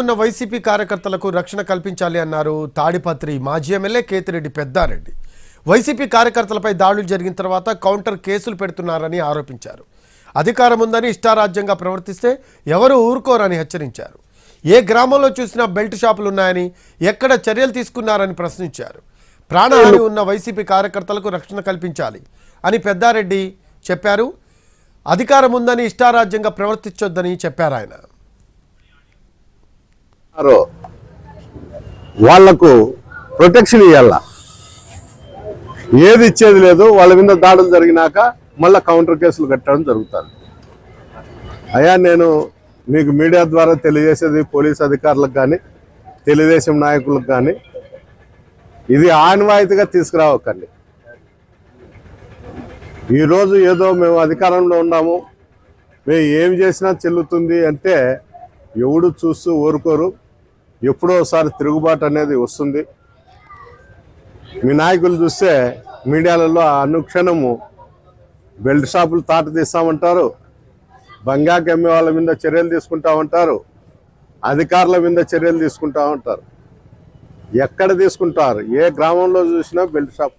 ఉన్న వైసీపీ కార్యకర్తలకు రక్షణ కల్పించాలి అన్నారు తాడిపత్రి మాజీ ఎమ్మెల్యే కేతిరెడ్డి పెద్దారెడ్డి. వైసీపీ కార్యకర్తలపై దాడులు జరిగిన తర్వాత కౌంటర్ కేసులు పెడుతున్నారని ఆరోపించారు. అధికారం ఉందని ఇష్టారాజ్యంగా ప్రవర్తిస్తే ఎవరు ఊరుకోరని హెచ్చరించారు. ఏ గ్రామంలో చూసినా బెల్ట్ షాపులు ఉన్నాయని ఎక్కడ చర్యలు తీసుకున్నారని ప్రశ్నించారు. ప్రాణహాని ఉన్న వైసీపీ కార్యకర్తలకు రక్షణ కల్పించాలి అని పెద్దారెడ్డి చెప్పారు. అధికారం ఉందని ఇష్టారాజ్యంగా ప్రవర్తించొద్దని చెప్పారు ఆయన. వాళ్ళకు ప్రొటెక్షన్ ఇవ్వాల ఏది ఇచ్చేది లేదు వాళ్ళ మీద దాడులు జరిగినాక మళ్ళీ కౌంటర్ కేసులు కట్టడం జరుగుతుంది. అయ్యా నేను మీకు మీడియా ద్వారా తెలియజేసేది పోలీస్ అధికారులకు కానీ తెలుగుదేశం నాయకులకు కానీ ఇది ఆన్వాయితీగా తీసుకురావకండి. ఈరోజు ఏదో మేము అధికారంలో ఉన్నాము మేము ఏం చేసినా చెల్లుతుంది అంటే ఎవడు చూస్తూ ఊరుకోరు. ఎప్పుడో ఒకసారి తిరుగుబాటు అనేది వస్తుంది. మీ నాయకులు చూస్తే మీడియాలలో అనుక్షణము బెల్ట్ షాపులు తాట తీస్తామంటారు. బంగాకి అమ్మే వాళ్ళ మీద చర్యలు తీసుకుంటా ఉంటారు. అధికారుల మీద చర్యలు తీసుకుంటా ఉంటారు. ఎక్కడ తీసుకుంటారు? ఏ గ్రామంలో చూసినా బెల్ట్ షాప్.